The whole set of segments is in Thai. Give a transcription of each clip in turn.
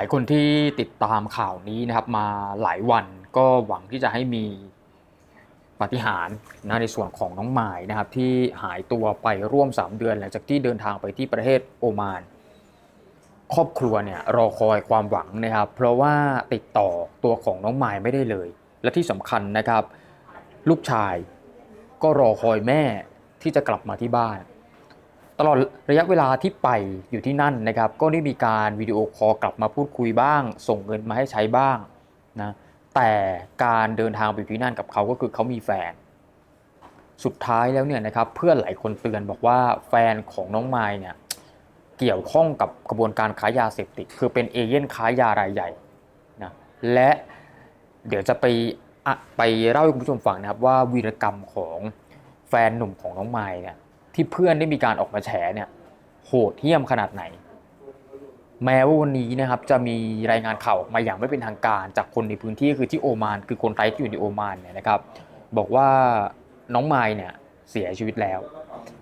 ายคนที่ติดตามข่าวนี้นะครับมาหลายวันก็หวังที่จะให้มีปาฏิหารย์นะในส่วนของน้องมายนะครับที่หายตัวไปร่วม 3 เดือน หลังจากที่เดินทางไปที่ประเทศโอมาน ครอบครัวเนี่ยรอคอยความหวังนะครับ เพราะว่าติดต่อตัวของน้องมายไม่ได้เลย และที่สำคัญนะครับ ลูกชายก็รอคอยแม่ที่จะกลับมาที่บ้าน ตลอดระยะเวลาที่ไปอยู่ที่นั่นนะครับ ก็ได้มีการวิดีโอคอลกลับมาพูดคุยบ้าง ส่งเงินมาให้ใช้บ้างนะแต่การเดินทางไปอยู่ที่นั่นกับเขาก็คือเขามีแฟน สุดท้ายแล้วเนี่ยนะครับเพื่อนหลายคนเตือนบอกว่าแฟนของน้องไม้เนี่ยเกี่ยวข้องกับกระบวนการค้ายาเสพติดคือเป็นเอเย่นค้ายารายใหญ่นะและเดี๋ยวจะไปอะไปเล่าให้คุณผู้ชมฟังนะครับว่าวีรกรรมของแฟนหนุ่มของน้องไม้เนี่ย ที่เพื่อนได้มีการออกมาแฉเนี่ยโหดเหี้ยมขนาดไหน แม้ว่าวันนี้นะครับจะมีรายงานข่าวออกมาอย่างไม่เป็นทางการจากคนในพื้นที่คือที่โอมาน คือคนไทยที่อยู่ในโอมานเนี่ยนะครับ บอกว่าน้องไมายเนี่ยเสียชีวิตแล้ว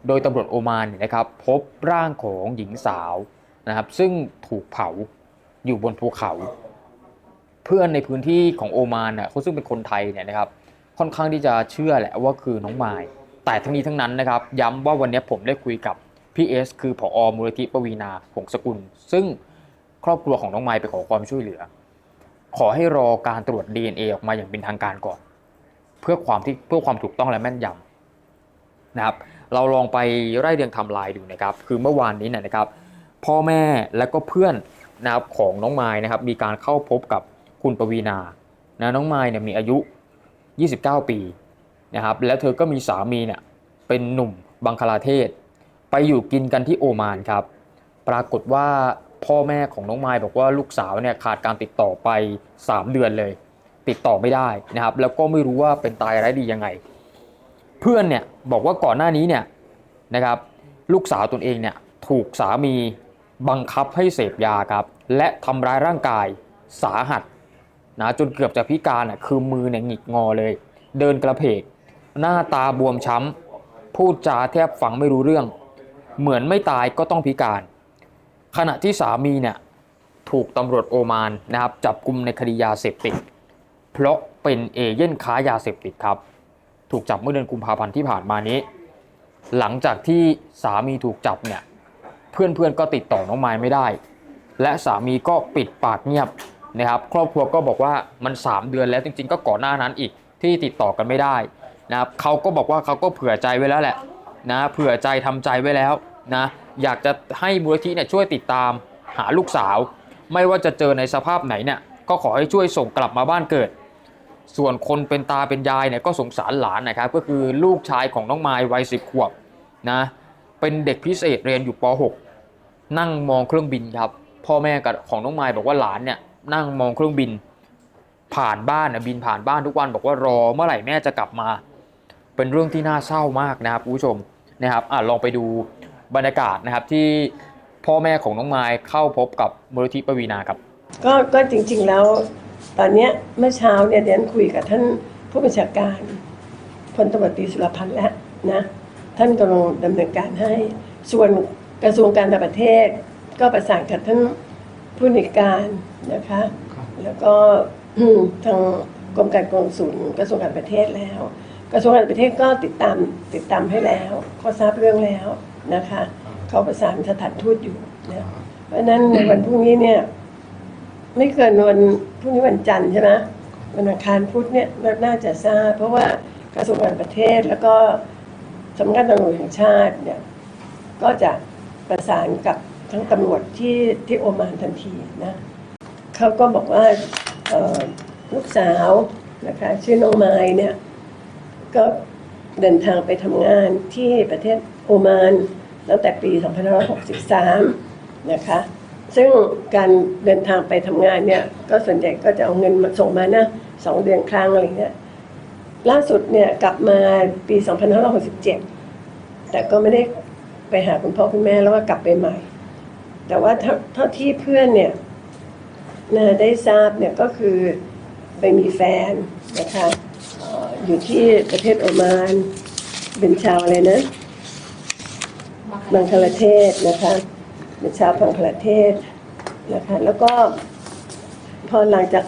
โดยตำรวจโอมานเนี่ยนะครับ พบร่างของหญิงสาวนะครับ ซึ่งถูกเผาอยู่บนภูเขา เพื่อนในพื้นที่ของโอมานน่ะเขาซึ่งเป็นคนไทยเนี่ยนะครับ ค่อนข้างที่จะเชื่อแหละว่าคือน้องไมาย แต่ทั้งนี้ทั้งนั้นนะครับ ย้ำว่าวันนี้ผมได้คุยกับพี่เอสคือผอมูลนิธิปวีนาหงสกุล ซึ่งครอบครัวของน้องไมายไปขอความช่วยเหลือ ขอให้รอการตรวจ DNA ออกมาอย่างเป็นทางการก่อน เพื่อความที่เพื่อความถูกต้องและแม่นยำนะครับ เราลองไปไล่เรียงทำลายดูนะครับ คือเมื่อวานนี้นยนะครับ พ่อแม่และก็เพื่อนนะครับของน้องไม้นะครับ มีการเข้าพบกับคุณปวีนานะน้องไม้เนี่ยมีอายุ 29 ปี นะครับแล้วเธอก็มีสามีเนี่ยเป็นหนุ่มบังคลาเทศ ไปอยู่กินกันที่โอมานครับ ปรากฏว่าพ่อแม่ของน้องไม้บอกว่าลูกสาวเนี่ยขาดการติดต่อไป 3 เดือนเลย ติดต่อไม่ได้นะครับ แล้วก็ไม่รู้ว่าเป็นตายร้ายดียังไง เพื่อนเนี่ยบอกว่าก่อนหน้านี้เนี่ยนะครับลูกสาวตนเองเนี่ยถูกสามีบังคับให้เสพยาครับ และทำร้ายร่างกายสาหัสนะจนเกือบจะพิการอะคือมือเนี่ยหงิกงอเลย เดินกระเพก หน้าตาบวมช้ำ พูดจาแทบฟังไม่รู้เรื่อง เหมือนไม่ตายก็ต้องพิการ ขณะที่สามีเนี่ยถูกตำรวจโอมานนะครับจับกลุ่มในคดียาเสพติด เพราะเป็นเอเย่นค้ายาเสพติดครับ ถูกจับเมื่อเดือนกุมภาพันธ์ที่ผ่านมานี้ หลังจากที่สามีถูกจับเนี่ยเพื่อนๆก็ติดต่อน้องไม้ไม่ได้ และสามีก็ปิดปากเงียบนะครับ ครอบครัวก็บอกว่ามัน 3 เดือนแล้วจริงๆ ก็ก่อนหน้านั้นอีกที่ติดต่อกันไม่ได้ นะครับเขาก็บอกว่าเขาก็เผื่อใจไว้แล้วแหละนะเผื่อใจทำใจไว้แล้วนะอยากจะให้มูลนิธิเนี่ยช่วยติดตามหาลูกสาว ไม่ว่าจะเจอในสภาพไหนเนี่ยก็ขอให้ช่วยส่งกลับมาบ้านเกิด ส่วนคนเป็นตาเป็นยายเนี่ยก็สงสารหลานนะครับก็คือลูกชายของน้องไม้วัยสิบขวบนะเป็นเด็กพิเศษเรียนอยู่ป .6 นั่งมองเครื่องบินครับพ่อแม่กับของน้องไม้บอกว่าหลานเนี่ยนั่งมองเครื่องบิน ผ่านบ้านนะบินผ่านบ้านทุกวันบอกว่ารอเมื่อไหร่แม่จะกลับมา เป็นเรื่องที่น่าเศร้ามากนะครับคุณผู้ชมนะครับอะลองไปดูบรรยากาศนะครับที่พ่อแม่ของน้องไม้เข้าพบกับมูลนิธิปวีนาครับ ก็ก็จริง ๆแล้ว ตอนเนี้ยเมื่อเช้าเนี่ยเดนคุยกับท่านผู้บัญชาการพลตำรวจตรีสุรพันธ์แล้วนะท่านกำลังดำเนินการให้ส่วนกระทรวงการต่างประเทศ ก็ประสานกับท่านผู้ในวยการนะคะ แล้วก็อืมทางกรมการกงสุลกระทรวงการประเทศแล้ว กระทรวงการต่างประเทศก็ติดตามติดตามให้แล้วเขาทราบเรื่องแล้วนะคะเขาประสานสถานทูตอยู่นะเพราะฉะนั้นในวันพรุ่งนี้เนี่ย ไม่เกินวันพรุ่งนี้วันจันทร์ใช่ไหมวันอังคารพุธเนี่ยน่าจะทราบ เพราะว่ากระทรวงการประเทศแล้วก็สำนักงานตำรวจแห่งชาติเนี่ย ก็จะประสานกับทั้งตำรวจที่ที่โอมานทันทีนะเขาก็บอกว่าลูกสาวนะคะชื่อน้องไม้เนี่ย ก็เดินทางไปทำงานที่ประเทศโอมานตั้งแต่ปี 2563 นะคะ ซึ่งการเดินทางไปทำงานเนี่ย ก็ส่วนใหญ่ก็จะเอาเงินมาส่งมานะสองเดือนครั้งอะไรเงี้ย ล่าสุดเนี่ยกลับมาปี 2567 แต่ก็ไม่ได้ไปหาคุณพ่อคุณแม่แล้วก็กลับไปใหม่ แต่ว่าเท่าที่เพื่อนเนี่ยนะได้ทราบเนี่ยก็คือไปมีแฟนนะคะ อยู่ที่ประเทศโอมาน เป็นชาวอะไรนะบังคลาเทศนะคะเป็นชาวบังคลาเทศนะคะแล้วก็พอหลังจาก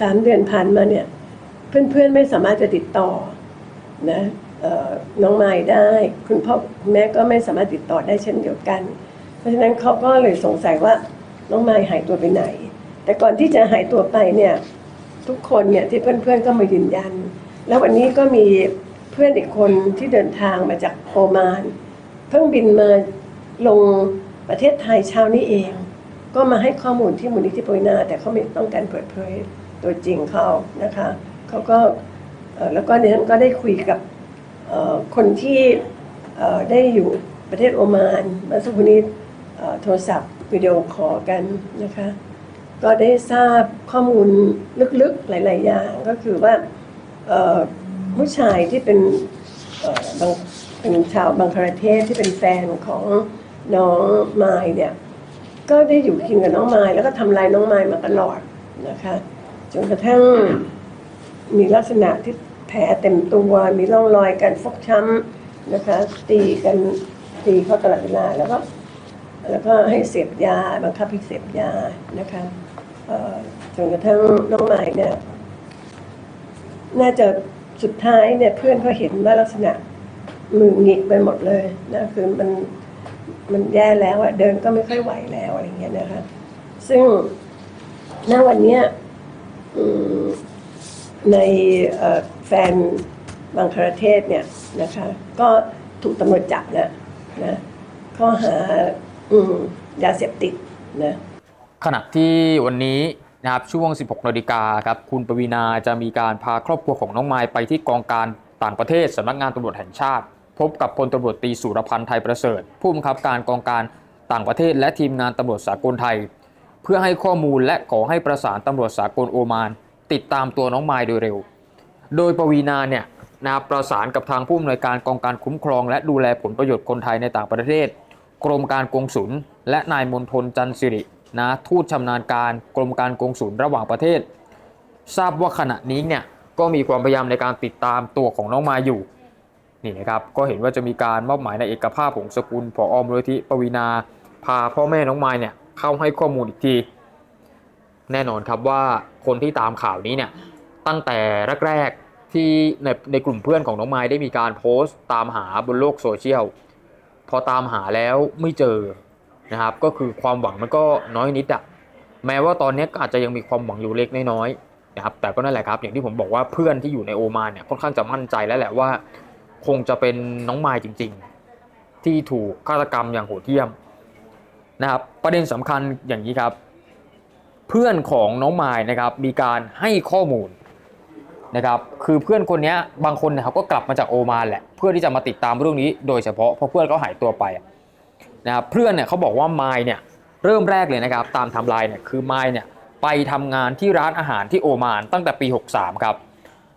สามเดือนผ่านมาเนี่ย เพื่อนๆไม่สามารถจะติดต่อนะน้องไม้ได้ คุณพ่อแม่ก็ไม่สามารถติดต่อได้เช่นเดียวกัน เพราะฉะนั้นเขาก็เลยสงสัยว่าน้องไม้หายตัวไปไหน แต่ก่อนที่จะหายตัวไปเนี่ย ทุกคนเนี่ยที่เพื่อนๆก็มายืนยัน แล้ววันนี้ก็มีเพื่อนอีกคนที่เดินทางมาจากโอมาน เพิ่งบินมาลงประเทศไทยเช้านี้เอง ก็มาให้ข้อมูลที่มูลนิธิปวีนา แต่เขาไม่ต้องการเปิดเผยตัวจริงเขานะคะเขาก็แล้วก็เนี่ยก็ได้คุยกับคนที่ได้อยู่ประเทศโอมานมาสักคนนี้โทรศัพท์วิดีโอคอลกันนะคะ ก็ได้ทราบข้อมูลลึกๆหลาย ๆ อย่างก็คือว่า ผู้ชายที่เป็นเป็นชาวบังคลาเทศที่เป็นแฟนของน้องไมายเนี่ยก็ได้อยู่กินกับน้องไม้แล้วก็ทำลายน้องไม้มาตลอดนะคะจนกระทั่งมีลักษณะที่แผลเต็มตัวมีร่องรอยการฟกช้ำนะคะ ตีกันตีเขาตลอดเวลาแล้วก็แล้วก็ให้เสพยาบังคับให้เสพยานะคะจนกระทั่งน้องใหม่เนี่ย น่าจะสุดท้ายเนี่ยเพื่อนเขาเห็นว่าลักษณะมือหงิกไปหมดเลยนะคือมันมันแย่แล้วอะเดินก็ไม่ค่อยไหวแล้วอะไรเงี้ยนะคะซึ่งณวันเนี้ยในแฟนบังคลาเทศเนี่ยนะคะ ก็ถูกตำรวจจับแล้วนะข้อหาอยาเสพติดนะขณะที่วันนี้ นะครับช่วง 16นาฬิกาครับคุณปวีนาจะมีการพาครอบครัวของน้องไม้ไปที่กองการต่างประเทศสำนักงานตำรวจแห่งชาติ พบกับพลตำรวจตีสุรพันธ์ไทยประเสริฐ ผู้บังคับการกองการต่างประเทศ และทีมงานตำรวจสากลไทย เพื่อให้ข้อมูลและขอให้ประสานตำรวจสากลโอมาน ติดตามตัวน้องไม้โดยเร็ว โดยปวีนาเนี่ยนะประสานกับทางผู้อำนวยการกองการคุ้มครอง และดูแลผลประโยชน์คนไทยในต่างประเทศ กรมการกงสุลและนายมณฑลจันสิริ นะทูตชำนาญการกรมการกงสุลระหว่างประเทศ ทราบว่าขณะนี้เนี่ยก็มีความพยายามในการติดตามตัวของน้องมาอยู่นี่นะครับก็เห็นว่าจะมีการมอบหมายในเอกภาพผงสกุลผออมูลนิธิปวีนา พาพ่อแม่น้องไม้เนี่ยเข้าให้ข้อมูลอีกที แน่นอนครับว่าคนที่ตามข่าวนี้เนี่ยตั้งแต่แรกๆที่ในในกลุ่มเพื่อนของน้องไม้ได้มีการโพสต์ ตามหาบนโลกโซเชียลพอตามหาแล้วไม่เจอ นะครับ ก็คือความหวังมันก็น้อยนิดอะแม้ว่าตอนนี้ก็อาจจะยังมีความหวังอยู่เล็กน้อยๆนะครับ แต่ก็นั่นแหละครับ อย่างที่ผมบอกว่าเพื่อนที่อยู่ในโอมานเนี่ยค่อนข้างจะมั่นใจแล้วแหละว่า คงจะเป็นน้องไมายจริง ๆ ที่ถูกฆาตกรรมอย่างโหดเหี้ยมนะครับ ประเด็นสำคัญอย่างนี้ครับ เพื่อนของน้องไมายนะครับ มีการให้ข้อมูลนะครับคือเพื่อนคนนี้บางคนเนี่ยเขาก็กลับมาจากโอมานแหละเพื่อที่จะมาติดตามเรื่องนี้โดยเฉพาะเพราะเพื่อนเขาหายตัวไป นะครับเพื่อนเนี่ยเขาบอกว่าไมายเนี่ยเริ่มแรกเลยนะครับตามทำลายเนี่ยคือไมายเนี่ยไปทำงานที่ร้านอาหารที่โอมานตั้งแต่ปี 63 ครับ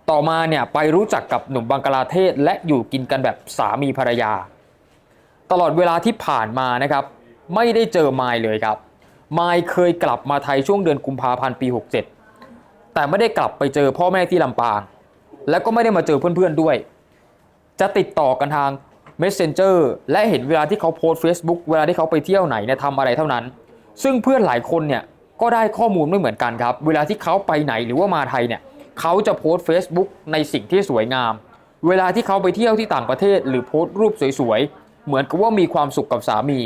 ต่อมาเนี่ยไปรู้จักกับหนุ่มบังกลาเทศ และอยู่กินกันแบบสามีภรรยา ตลอดเวลาที่ผ่านมานะครับไม่ได้เจอไมายเลยครับไมายเคยกลับมาไทยช่วงเดือนกุมภาพันธ์ปี 67 แต่ไม่ได้กลับไปเจอพ่อแม่ที่ลำปาง แล้วก็ไม่ได้มาเจอเพื่อนๆด้วย จะติดต่อกันทาง Messenger และเห็นเวลาที่เขาโพสต์ Facebook เวลาที่เขาไปเที่ยวไหนเนี่ยทำอะไรเท่านั้น ซึ่งเพื่อนหลายคนเนี่ยก็ได้ข้อมูลไม่เหมือนกันครับ เวลาที่เขาไปไหนหรือว่ามาไทยเนี่ยเขาจะโพสต์ Facebook ในสิ่งที่สวยงาม เวลาที่เขาไปเที่ยวที่ต่างประเทศ หรือโพสต์รูปสวยๆ เหมือนกับว่ามีความสุขกับสามี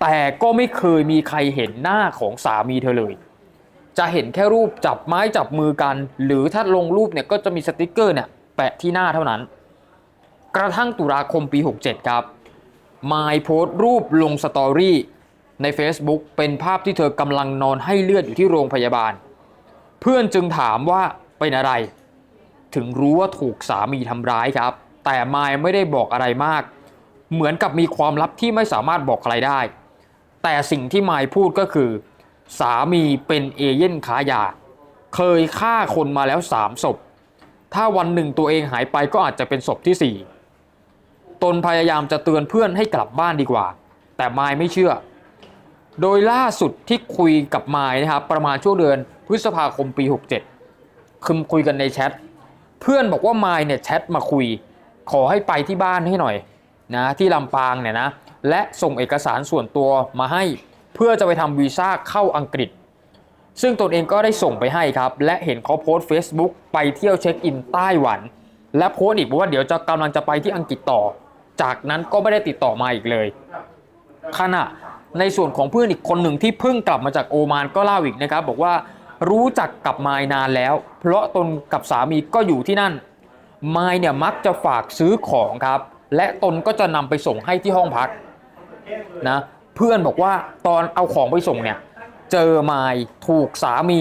แต่ก็ไม่เคยมีใครเห็นหน้าของสามีเธอเลย จะเห็นแค่รูปจับไม้จับมือกัน หรือถ้าลงรูปเนี่ยก็จะมีสติกเกอร์เนี่ยแปะที่หน้าเท่านั้น กระทั่งตุลาคมปี 67 ครับมายโพสต์รูปลงสตอรี่ใน Facebook เป็นภาพที่เธอกำลังนอนให้เลือดอยู่ที่โรงพยาบาล เพื่อนจึงถามว่าเป็นอะไร ถึงรู้ว่าถูกสามีทำร้ายครับ แต่มายไม่ได้บอกอะไรมาก เหมือนกับมีความลับที่ไม่สามารถบอกใครได้ แต่สิ่งที่มายพูดก็คือ สามีเป็นเอเย่นค้ายา เคยฆ่าคนมาแล้วสามศพ ถ้าวันหนึ่งตัวเองหายไปก็อาจจะเป็นศพที่สี่ ตนพยายามจะเตือนเพื่อนให้กลับบ้านดีกว่า แต่ไมายไม่เชื่อ โดยล่าสุดที่คุยกับไมายนะครับประมาณช่วงเดือนพฤษภาคมปี 67คือคุยกันในแชทเพื่อนบอกว่าไมายเนี่ยแชทมาคุย ขอให้ไปที่บ้านให้หน่อยนะที่ลำปางเนี่ยนะและส่งเอกสารส่วนตัวมาให้ เพื่อจะไปทำวีซ่าเข้าอังกฤษ ซึ่งตนเองก็ได้ส่งไปให้ครับ และเห็นเขาโพสต์ Facebook ไปเที่ยวเช็คอินไต้หวัน และโพสต์อีกบอกว่าเดี๋ยวจะกำลังจะไปที่อังกฤษต่อ จากนั้นก็ไม่ได้ติดต่อมาอีกเลย ขณะในส่วนของเพื่อนอีกคนหนึ่งที่เพิ่งกลับมาจากโอมานก็เล่าอีกนะครับ บอกว่ารู้จักกับมายนานแล้ว เพราะตนกับสามีก็อยู่ที่นั่นมายเนี่ยมักจะฝากซื้อของครับ และตนก็จะนำไปส่งให้ที่ห้องพักนะเพื่อนบอกว่าตอนเอาของไปส่งเนี่ยเจอมายถูกสามี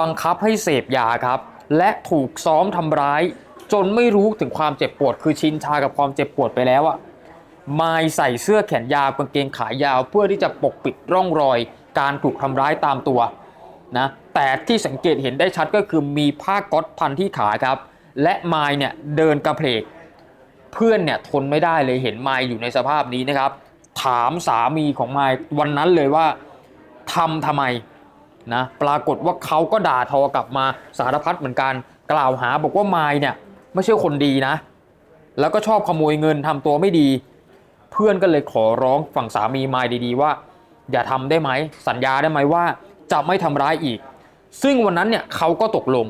บังคับให้เสพยาครับ และถูกซ้อมทำร้าย จนไม่รู้ถึงความเจ็บปวด คือชินชากับความเจ็บปวดไปแล้วอะมายใส่เสื้อแขนยาวกางเกงขายาว เพื่อที่จะปกปิดร่องรอย การถูกทำร้ายตามตัวนะแต่ที่สังเกตเห็นได้ชัดก็คือมีผ้าก๊อตพันที่ขาครับ และมายเนี่ยเดินกระเพกเพื่อนเนี่ยทนไม่ได้เลยเห็นมายอยู่ในสภาพนี้นะครับ ถามสามีของมายวันนั้นเลยว่าทำทำไมนะปรากฏว่าเขาก็ด่าทอกลับมาสารพัดเหมือนกัน กล่าวหาบอกว่ามายเนี่ย ไม่ใช่คนดีนะ แล้วก็ชอบขโมยเงินทำตัวไม่ดี เพื่อนก็เลยขอร้องฝั่งสามีมายดีๆว่า อย่าทำได้ไหมสัญญาได้ไหมว่าจะไม่ทำร้ายอีก ซึ่งวันนั้นเนี่ยเขาก็ตกลง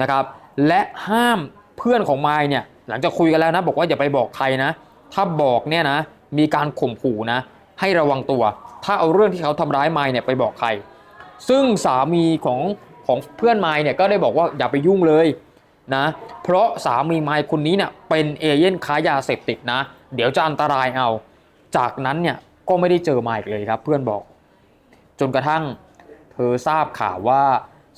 นะครับ และห้ามเพื่อนของมายเนี่ยหลังจากคุยกันแล้วนะบอกว่าอย่าไปบอกใครนะ ถ้าบอกเนี่ยนะมีการข่มขู่นะ ให้ระวังตัว ถ้าเอาเรื่องที่เขาทำร้ายมายเนี่ยไปบอกใคร ซึ่งสามีของของเพื่อนมายเนี่ยก็ได้บอกว่าอย่าไปยุ่งเลย นะเพราะสามีไมายคนนี้เนี่ยเป็นเอเย่นค้ายาเสพติดนะ เดี๋ยวจะอันตรายเอา จากนั้นเนี่ยก็ไม่ได้เจอมาอีกเลยครับเพื่อนบอก จนกระทั่งเธอทราบข่าวว่า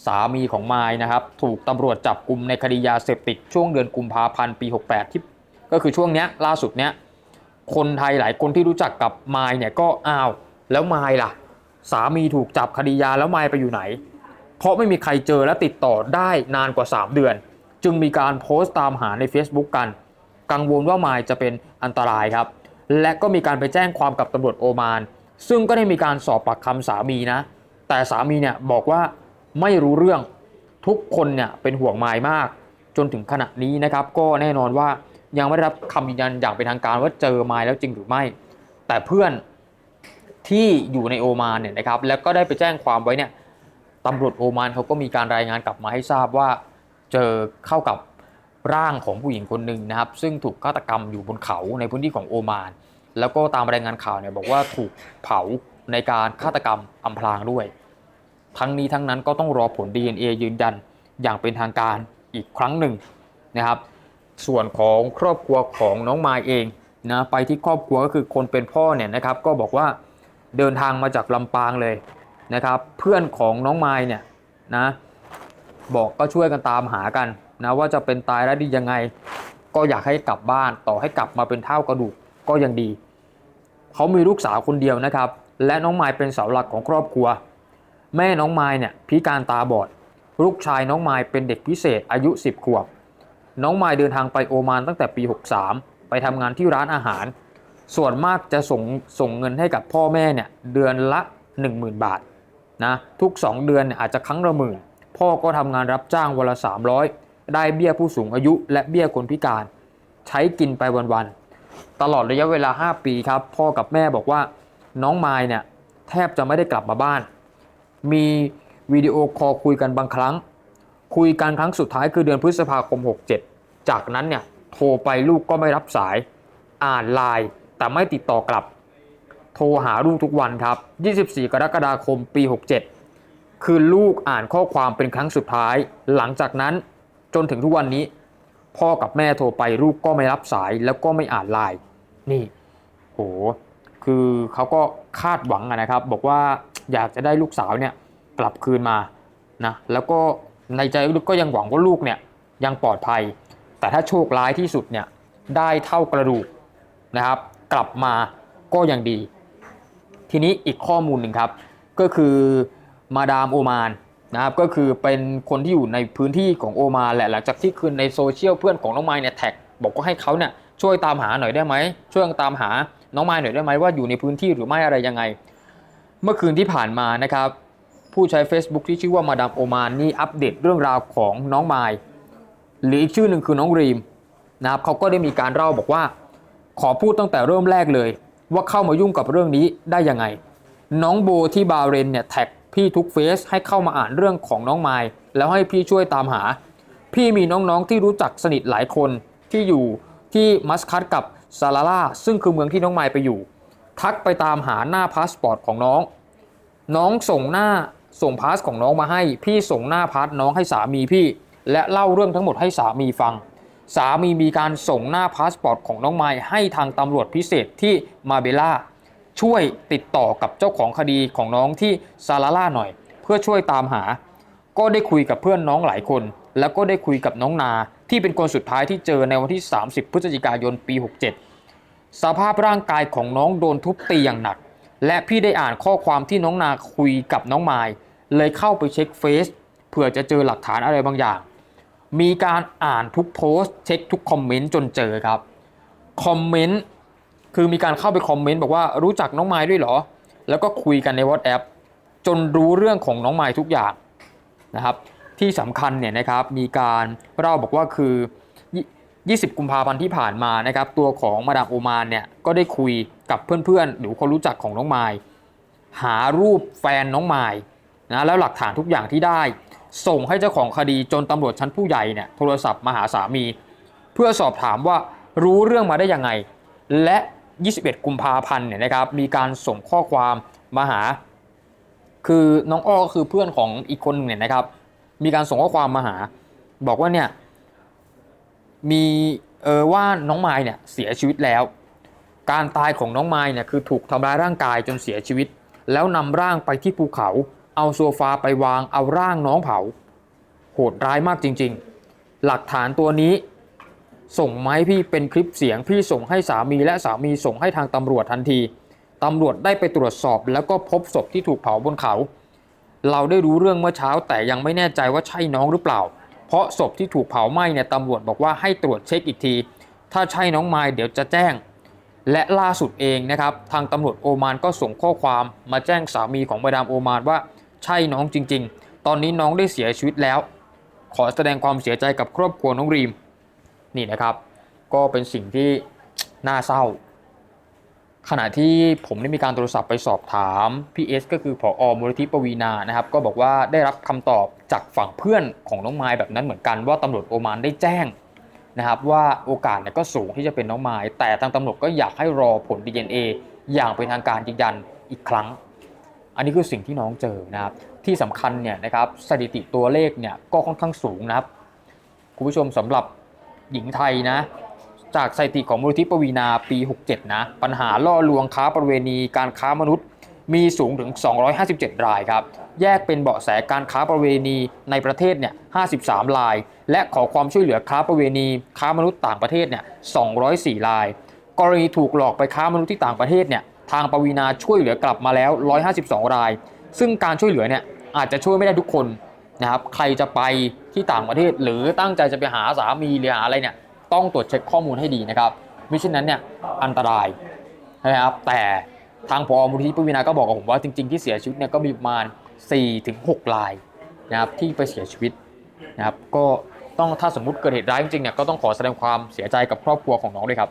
สามีของไมายนะครับถูกตำรวจจับกลุ่มในคดียาเสพติดช่วงเดือนกุมภาพันธ์ปี 68 ที่ก็คือช่วงเนี้ยล่าสุดเนี้ยคนไทยหลายคนที่รู้จักกับไมายเนี่ยก็อ้าวแล้วไมายล่ะ สามีถูกจับคดียาแล้วไมายไปอยู่ไหน เพราะไม่มีใครเจอและติดต่อได้นานกว่า 3 เดือน จึงมีการโพสต์ตามหาใน Facebook กัน กังวลว่ามายจะเป็นอันตรายครับ และก็มีการไปแจ้งความกับตำรวจโอมาน ซึ่งก็ได้มีการสอบปากคำสามีนะ แต่สามีเนี่ยบอกว่าไม่รู้เรื่องทุกคนเนี่ยเป็นห่วงมายมาก จนถึงขณะนี้นะครับ ก็แน่นอนว่ายังไม่ได้รับคำยืนยันอย่างเป็นทางการว่าเจอมายแล้วจริงหรือไม่ แต่เพื่อนที่อยู่ในโอมานเนี่ยนะครับแล้วก็ได้ไปแจ้งความไว้เนี่ยตำรวจโอมานเขาก็มีการรายงานกลับมาให้ทราบว่า เจอเข้ากับร่างของผู้หญิงคนหนึ่งนะครับ ซึ่งถูกฆาตกรรมอยู่บนเขาในพื้นที่ของโอมาน แล้วก็ตามรายงานข่าวเนี่ยบอกว่าถูกเผาในการฆาตกรรมอำพรางด้วย ทั้งนี้ทั้งนั้นก็ต้องรอผล DNA ยืนยันอย่างเป็นทางการอีกครั้งหนึ่งนะครับ ส่วนของครอบครัวของน้องมายเองนะไปที่ครอบครัวก็คือคนเป็นพ่อเนี่ยนะครับ ก็บอกว่าเดินทางมาจากลำปางเลยนะครับ เพื่อนของน้องมายเนี่ยนะ บอกก็ช่วยกันตามหากันนะว่าจะเป็นตายแล้วดียังไง ก็อยากให้กลับบ้านต่อให้กลับมาเป็นเท่ากระดูกก็ยังดี เขามีลูกสาวคนเดียวนะครับ และน้องไมายเป็นเสาหลักของครอบครัว แม่น้องไมายเนี่ยพิการตาบอด ลูกชายน้องไมายเป็นเด็กพิเศษอายุ 10 ขวบ น้องไมายเดินทางไปโอมานตั้งแต่ปี 63 ไปทำงานที่ร้านอาหาร ส่วนมากจะส่งส่งเงินให้กับพ่อแม่เนี่ยเดือนละ 10,000 บาทนะทุก 2 เดือนเนี่ยอาจจะครั้งละหมื่น พ่อก็ทำงานรับจ้างวันละ 300 ได้เบี้ยผู้สูงอายุ และเบี้ยคนพิการ ใช้กินไปวันๆตลอดระยะเวลา 5 ปีครับ พ่อกับแม่บอกว่าน้องไมายเนี่ยแทบจะไม่ได้กลับมาบ้าน มีวิดีโอคอลคุยกันบางครั้ง คุยกันครั้งสุดท้ายคือเดือนพฤษภาคม 67 จากนั้นเนี่ยโทรไปลูกก็ไม่รับสาย อ่านไลน์แต่ไม่ติดต่อกลับ โทรหาลูกทุกวันครับ 24 กรกฎาคมปี 67 คือลูกอ่านข้อความเป็นครั้งสุดท้าย หลังจากนั้นจนถึงทุกวันนี้ พ่อกับแม่โทรไปลูกก็ไม่รับสายแล้วก็ไม่อ่านไลน์นี่โหคือเขาก็คาดหวังนะครับ บอกว่าอยากจะได้ลูกสาวเนี่ยกลับคืนมานะแล้วก็ในใจลึกก็ยังหวังว่าลูกเนี่ยยังปลอดภัย แต่ถ้าโชคร้ายที่สุดเนี่ยได้เท่ากระดูกนะครับ กลับมาก็ยังดี ทีนี้อีกข้อมูลหนึ่งครับ ก็คือ มาดามโอมานนะครับก็คือเป็นคนที่อยู่ในพื้นที่ของโอมานแหละหลังจากที่คืนในโซเชียลเพื่อนของน้องไม้เนี่ยแท็กบอกว่าให้เขาเนี่ยช่วยตามหาหน่อยได้ไหมช่วยตามหาน้องไม้หน่อยได้ไหมว่าอยู่ในพื้นที่หรือไม่อะไรยังไง เมื่อคืนที่ผ่านมานะครับผู้ใช้ Facebook ที่ชื่อว่ามาดามโอมานนี่อัปเดตเรื่องราวของน้องไม้หรืออีกชื่อหนึ่งคือน้องรีมนะครับเขาก็ได้มีการเล่าบอกว่า ขอพูดตั้งแต่เริ่มแรกเลย ว่าเข้ามายุ่งกับเรื่องนี้ได้ยังไง น้องโบที่บาเรนเนี่ยแท็ก พี่ทุกเฟซให้เข้ามาอ่านเรื่องของน้องไม้แล้วให้พี่ช่วยตามหา พี่มีน้องๆที่รู้จักสนิทหลายคนที่อยู่ที่มัสคัตกับซาลาล่าซึ่งคือเมืองที่น้องไม้ไปอยู่ ทักไปตามหาหน้าพาสปอร์ตของน้อง น้องส่งหน้าส่งพาสของน้องมาให้ พี่ส่งหน้าพาสน้องให้สามีพี่ และเล่าเรื่องทั้งหมดให้สามีฟัง สามีมีการส่งหน้าพาสปอร์ตของน้องไม้ให้ทางตำรวจพิเศษที่มาเบล่า ช่วยติดต่อกับเจ้าของคดีของน้องที่ซาลาล่าหน่อย เพื่อช่วยตามหา ก็ได้คุยกับเพื่อนน้องหลายคน แล้วก็ได้คุยกับน้องนาที่เป็นคนสุดท้ายที่เจอในวันที่ 30 พฤศจิกายนปี 67 สภาพร่างกายของน้องโดนทุบตีอย่างหนัก และพี่ได้อ่านข้อความที่น้องนาคุยกับน้องไมายเลยเข้าไปเช็คเฟซเผื่อจะเจอหลักฐานอะไรบางอย่าง มีการอ่านทุกโพสต์เช็คทุกคอมเมนต์จนเจอครับ คอมเมนต์ คือมีการเข้าไปคอมเมนต์บอกว่ารู้จักน้องไม้ด้วยเหรอ แล้วก็คุยกันใน WhatsApp จนรู้เรื่องของน้องไม้ทุกอย่างนะครับ ที่สำคัญเนี่ยนะครับมีการเล่าบอกว่าคือ 20 กุมภาพันธ์ที่ผ่านมานะครับ ตัวของมาดามโอมานเนี่ยก็ได้คุยกับเพื่อนๆ หรือคนรู้จักของน้องไมายหารูปแฟนน้องไมายนะแล้วหลักฐานทุกอย่างที่ได้ ส่งให้เจ้าของคดีจนตำรวจชั้นผู้ใหญ่เนี่ยโทรศัพท์มาหาสามี เพื่อสอบถามว่ารู้เรื่องมาได้ยังไง และ 21 กุมภาพันธ์เนี่ยนะครับมีการส่งข้อความมาหา คือน้องอ้อก็คือเพื่อนของอีกคนหนึ่งเนี่ยนะครับ มีการส่งข้อความมาหา บอกว่าเนี่ยมีเออว่าน้องไม้เนี่ยเสียชีวิตแล้ว การตายของน้องไม้เนี่ยคือถูกทำร้ายร่างกายจนเสียชีวิต แล้วนำร่างไปที่ภูเขาเอาโซฟาไปวางเอาร่างน้องเผา โหดร้ายมากจริง ๆ หลักฐานตัวนี้ ส่งมาให้พี่เป็นคลิปเสียงพี่ส่งให้สามีและสามีส่งให้ทางตำรวจทันทีตำรวจได้ไปตรวจสอบแล้วก็พบศพที่ถูกเผาบนเขา เราได้รู้เรื่องเมื่อเช้าแต่ยังไม่แน่ใจว่าใช่น้องหรือเปล่า เพราะศพที่ถูกเผาไหม้เนี่ยตำรวจบอกว่าให้ตรวจเช็คอีกที ถ้าใช่น้องไม้เดี๋ยวจะแจ้ง และล่าสุดเองนะครับทางตำรวจโอมานก็ส่งข้อความมาแจ้งสามีของมาดามโอมานว่าใช่น้องจริง ๆ ตอนนี้น้องได้เสียชีวิตแล้ว ขอแสดงความเสียใจกับครอบครัวน้องรีม นี่นะครับ ก็เป็นสิ่งที่น่าเศร้า ขณะที่ผมได้มีการโทรศัพท์ไปสอบถามพี่เอสก็คือผอมูลนิธิปวีนานะครับ ก็บอกว่าได้รับคำตอบจากฝั่งเพื่อนของน้องไม้แบบนั้นเหมือนกันว่าตำรวจโอมานได้แจ้งนะครับว่าโอกาสเนี่ยก็สูงที่จะเป็นน้องไม้แต่ทางตำรวจก็อยากให้รอผล DNA อย่างเป็นทางการยืนยันอีกครั้ง อันนี้คือสิ่งที่น้องเจอนะครับที่สำคัญเนี่ยนะครับสถิติตัวเลขเนี่ยก็ค่อนข้างสูงนะครับคุณผู้ชมสำหรับ หญิงไทยนะ จากสถิติของมูลนิธิปวีนาปี 67 นะ ปัญหาล่อลวงค้าประเวณีการค้ามนุษย์มีสูงถึง 257 รายครับ แยกเป็นเบาะแสการค้าประเวณีในประเทศเนี่ย 53 ราย และขอความช่วยเหลือค้าประเวณีค้ามนุษย์ต่างประเทศเนี่ย 204 ราย กรณีถูกหลอกไปค้ามนุษย์ที่ต่างประเทศเนี่ย ทางปวีนาช่วยเหลือกลับมาแล้ว 152 ราย ซึ่งการช่วยเหลือเนี่ยอาจจะช่วยไม่ได้ทุกคน นะครับใครจะไปที่ต่างประเทศ หรือตั้งใจจะไปหาสามีหรือหาอะไรเนี่ยต้องตรวจเช็คข้อมูลให้ดีนะครับมิเช่นนั้นเนี่ยอันตรายนะครับแต่ทางพอมูลที่ปวีนาก็บอกกับผมว่าจริง ๆที่เสียชีวิตเนี่ยก็มีประมาณ 4-6รายนะครับที่ไปเสียชีวิตนะครับก็ต้องถ้าสมมุติเกิดเหตุร้ายจริงๆเนี่ยก็ต้องขอแสดงความเสียใจกับครอบครัวของน้องด้วยครับ